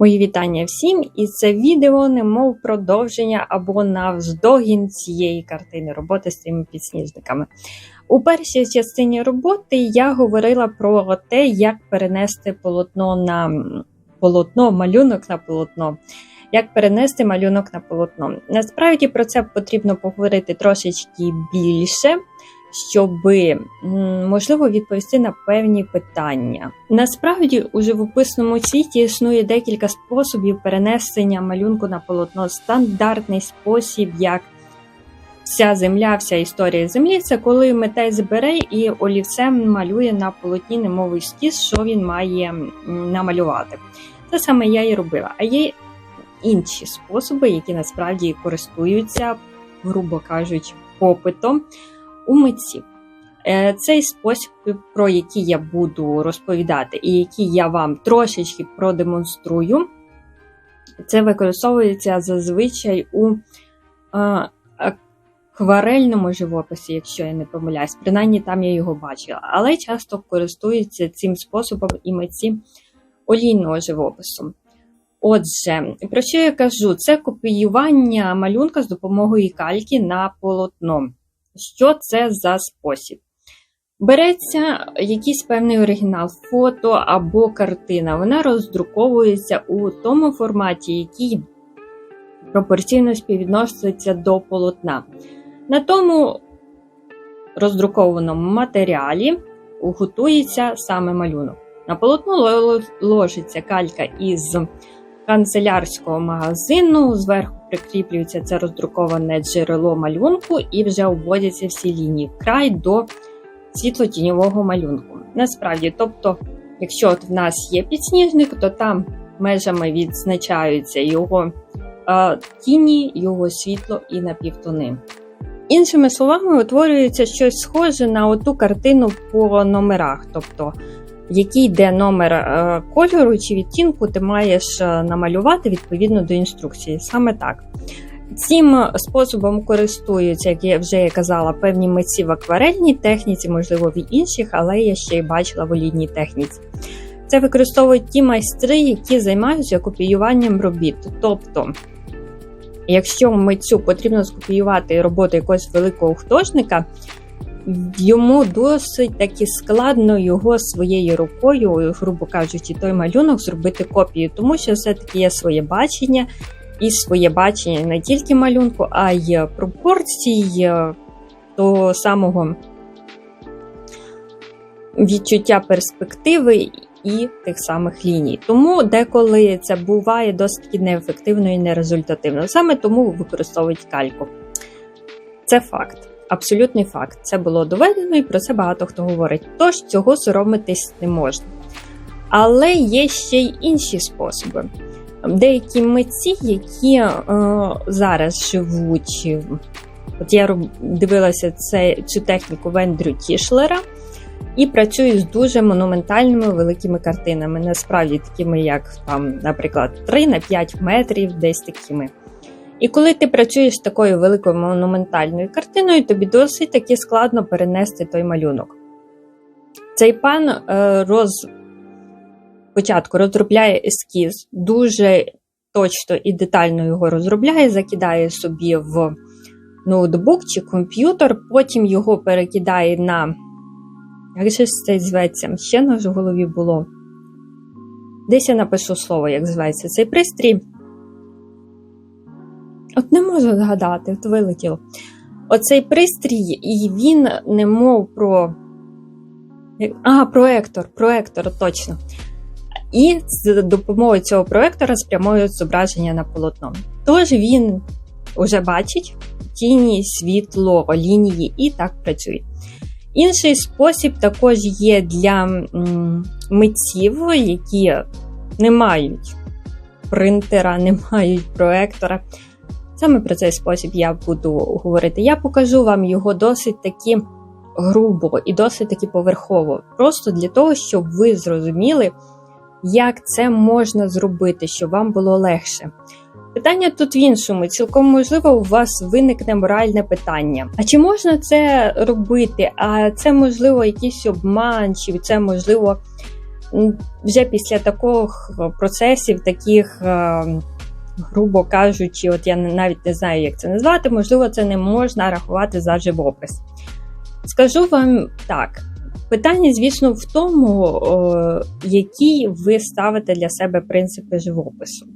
Мої вітання всім, і це відео немов продовження або навздогін цієї картини роботи з цими підсніжниками. У першій частині роботи я говорила про те, як перенести полотно на полотно, малюнок на полотно. Як перенести малюнок на полотно. Насправді про це потрібно поговорити трошечки більше, щоб можливо відповісти на певні питання. Насправді у живописному світі існує декілька способів перенесення малюнку на полотно. Стандартний спосіб, як вся земля, вся історія землі, це коли митець бере і олівцем малює на полотні немовий скіз, що він має намалювати. Це саме я і робила. А є інші способи, які насправді користуються, грубо кажучи, попитом у митців. Е, цей спосіб, про який я буду розповідати, і який я вам трошечки продемонструю, це використовується зазвичай у акварельному живописі, якщо я не помиляюсь, принаймні там я його бачила, але часто користуються цим способом і митці олійного живопису. Отже, про що я кажу? Це копіювання малюнка з допомогою кальки на полотно. Що це за спосіб? Береться якийсь певний оригінал, фото або картина. Вона роздруковується у тому форматі, який пропорційно співвідноситься до полотна. На тому роздрукованому матеріалі готується саме малюнок. На полотно ложиться калька із канцелярського магазину. Зверху прикріплюється це роздруковане джерело малюнку і вже обводяться всі лінії край до світло-тіньового малюнку. Насправді, тобто, якщо от в нас є підсніжник, то там межами відзначаються його е, тіні, його світло і напівтони. Іншими словами, утворюється щось схоже на оту картину по номерах. тобто який йде номер е, кольору чи відтінку, ти маєш е, намалювати відповідно до інструкції. Саме так. Цим способом користуються, як я вже казала, певні митці в акварельній техніці, можливо, в інших, але я ще й бачила в олійній техніці. Це використовують ті майстри, які займаються копіюванням робіт. Тобто, якщо митцю потрібно скопіювати роботу якогось великого художника, йому досить таки складно його своєю рукою, грубо кажучи, той малюнок зробити копію, тому що все-таки є своє бачення і своє бачення не тільки малюнку, а й пропорцій того самого відчуття перспективи. І тих самих ліній. Тому деколи це буває досить неефективно і нерезультативно. Саме тому використовують кальку. Це факт абсолютний факт. Це було доведено і про це багато хто говорить. Тож цього соромитись не можна. Але є ще й інші способи. Деякі митці, які е, зараз живуть, от я дивилася це, цю техніку Вендрю Тішлера і працюють з дуже монументальними великими картинами. Насправді такими, як там, наприклад, 3 на 5 метрів, десь такими. І коли ти працюєш з такою великою монументальною картиною, тобі досить таки складно перенести той малюнок. Цей пан е, роз... спочатку розробляє ескіз, дуже точно і детально його розробляє, закидає собі в ноутбук чи комп'ютер, потім його перекидає на. Як же це зветься? Ще на в голові було. Десь я напишу слово, як зветься цей пристрій. От не можу згадати, от вилетіло. Оцей пристрій, і він не мов про. А, проектор, проектор, точно. І з допомогою цього проектора спрямують зображення на полотно. Тож він вже бачить тіні, світло, лінії і так працює. Інший спосіб також є для митців, які не мають принтера, не мають проектора. Саме про цей спосіб я буду говорити. Я покажу вам його досить таки грубо і досить таки поверхово. Просто для того, щоб ви зрозуміли, як це можна зробити, щоб вам було легше. Питання тут в іншому, цілком можливо, у вас виникне моральне питання. А чи можна це робити? А це можливо якийсь обман, чи це можливо вже після таких процесів, таких, е, грубо кажучи, от я навіть не знаю, як це назвати, можливо, це не можна рахувати за живопис. Скажу вам так: питання, звісно, в тому, які ви ставите для себе принципи живопису.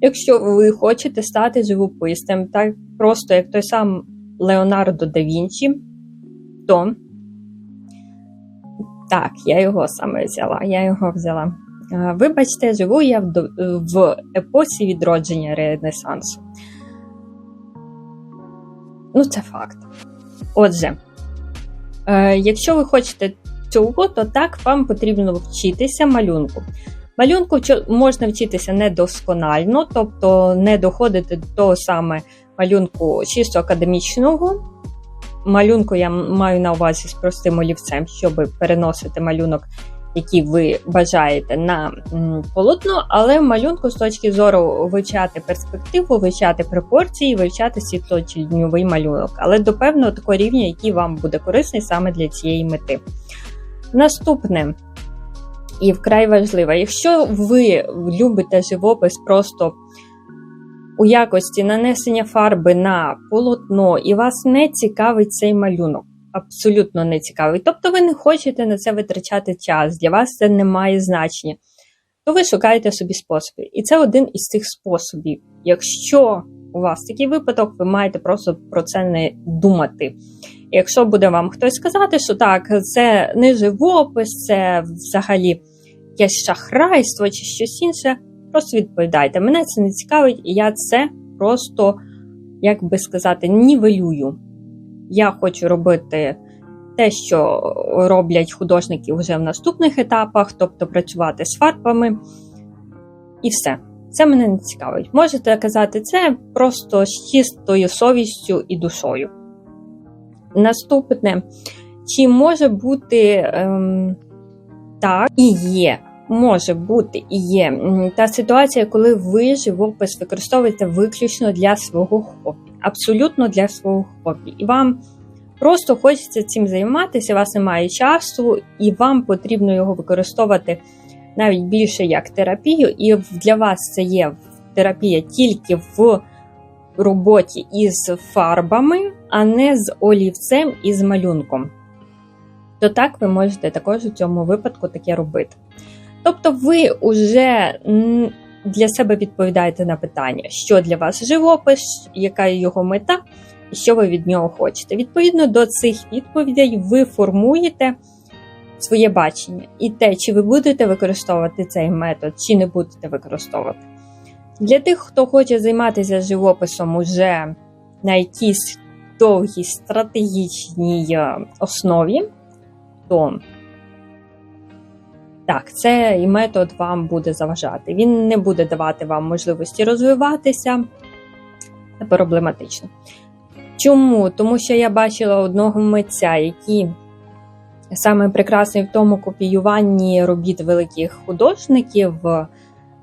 Якщо ви хочете стати живописцем, так просто як той сам Леонардо да Вінчі, то так, я його саме взяла. Я його взяла. Е, Вибачте, живу я в, епосі відродження Ренесансу. Ну, це факт. Отже, е, якщо ви хочете цього, то так вам потрібно вчитися малюнку. Малюнку можна вчитися недосконально, тобто не доходити до того саме малюнку чисто академічного. Малюнку я маю на увазі з простим олівцем, щоб переносити малюнок, який ви бажаєте на полотно, але в малюнку з точки зору вивчати перспективу, вивчати пропорції, вивчати світлотіньовий малюнок, але до певного такого рівня, який вам буде корисний саме для цієї мети. Наступне. І вкрай важливе, якщо ви любите живопис просто у якості нанесення фарби на полотно, і вас не цікавить цей малюнок, абсолютно не цікавий. Тобто ви не хочете на це витрачати час, для вас це не має значення, то ви шукаєте собі способи. І це один із цих способів. Якщо у вас такий випадок, ви маєте просто про це не думати. Якщо буде вам хтось сказати, що так, це не живопис, це взагалі якесь шахрайство чи щось інше, просто відповідайте. Мене це не цікавить, і я це просто, як би сказати, нівелюю. Я хочу робити те, що роблять художники вже в наступних етапах, тобто працювати з фарбами, і все. Це мене не цікавить. Можете казати це просто з чистою совістю і душою. Наступне, чи може бути ем, так і є. Може бути і є та ситуація, коли ви живопис використовуєте виключно для свого хобі, абсолютно для свого хобі. І вам просто хочеться цим займатися, у вас немає часу, і вам потрібно його використовувати навіть більше як терапію. І для вас це є терапія тільки в роботі із фарбами, а не з олівцем і з малюнком. То так ви можете також у цьому випадку таке робити. Тобто, ви вже м, для себе відповідаєте на питання, що для вас живопис, яка його мета, і що ви від нього хочете. Відповідно до цих відповідей, ви формуєте своє бачення і те, чи ви будете використовувати цей метод, чи не будете використовувати. Для тих, хто хоче займатися живописом уже на якійсь довгій стратегічній е, основі, то так, цей метод вам буде заважати. Він не буде давати вам можливості розвиватися. Це проблематично. Чому? Тому що я бачила одного митця, який саме прекрасний в тому копіюванні робіт великих художників,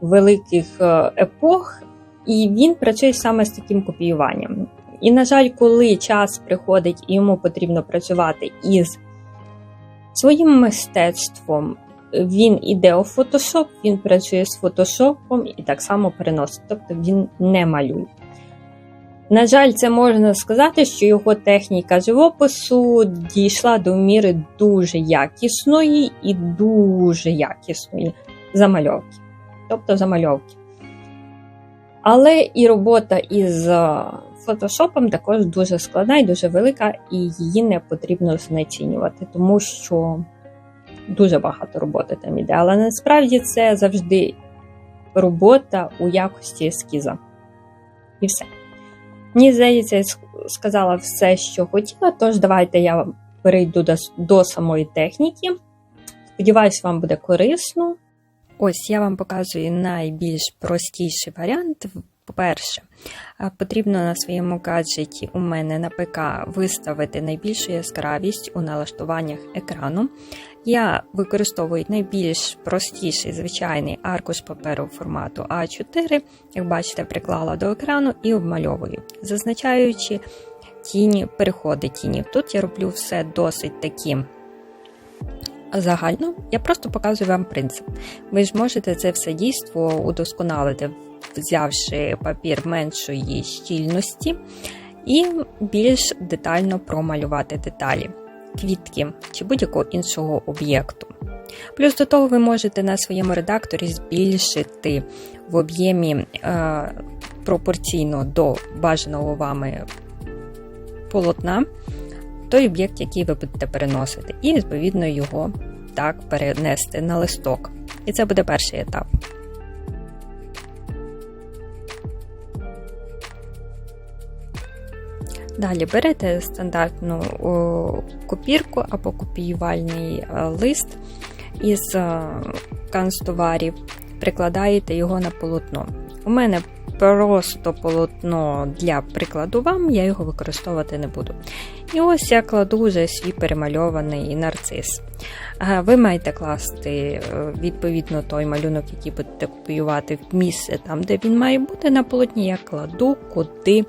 великих е, епох, і він працює саме з таким копіюванням. І, на жаль, коли час приходить і йому потрібно працювати із своїм мистецтвом, він іде у фотошоп, він працює з фотошопом і так само переносить, тобто він не малює. На жаль, це можна сказати, що його техніка живопису дійшла до міри дуже якісної і дуже якісної замальовки. Тобто замальовки. Але і робота із е, фотошопом також дуже складна і дуже велика, і її не потрібно знецінювати, тому що дуже багато роботи там іде. Але насправді це завжди робота у якості ескіза. І все. Мені здається, я сказала все, що хотіла, тож давайте я перейду до, до самої техніки. Сподіваюсь, вам буде корисно. Ось я вам показую найбільш простіший варіант. По-перше, потрібно на своєму гаджеті у мене на ПК виставити найбільшу яскравість у налаштуваннях екрану. Я використовую найбільш простіший звичайний аркуш паперу формату А4, як бачите, приклала до екрану і обмальовую, зазначаючи тіні, переходи тінів. Тут я роблю все досить такі загально, я просто показую вам принцип. Ви ж можете це все дійство удосконалити, взявши папір меншої щільності і більш детально промалювати деталі, квітки чи будь-якого іншого об'єкту. Плюс до того ви можете на своєму редакторі збільшити в об'ємі е, пропорційно до бажаного вами полотна той об'єкт, який ви будете переносити, і, відповідно, його так перенести на листок. І це буде перший етап. Далі берете стандартну копірку або копіювальний е, лист із е, канцтоварів, прикладаєте його на полотно. У мене просто полотно для прикладу вам, я його використовувати не буду. І ось я кладу вже свій перемальований нарцис. Ви маєте класти е, відповідно той малюнок, який будете копіювати в місце там, де він має бути на полотні. Я кладу, куди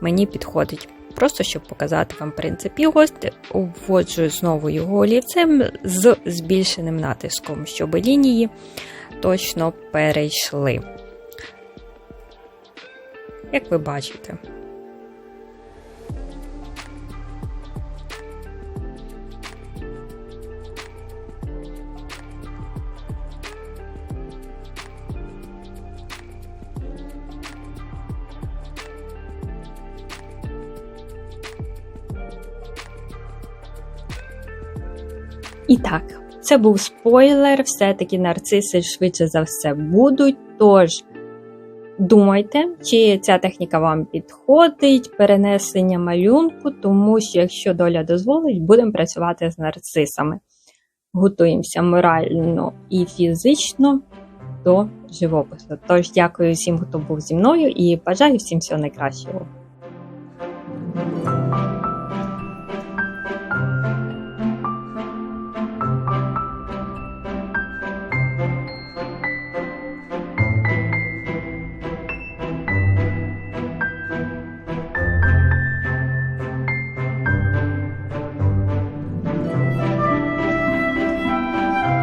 мені підходить. Просто щоб показати вам принцип. його, вводжу знову його олівцем з збільшеним натиском, щоб лінії точно перейшли. Як ви бачите. І так, це був спойлер, все-таки нарциси швидше за все будуть. Тож думайте, чи ця техніка вам підходить, перенесення малюнку, тому що, якщо доля дозволить, будемо працювати з нарцисами. Готуємося морально і фізично до живопису. Тож, дякую всім, хто був зі мною, і бажаю всім всього найкращого.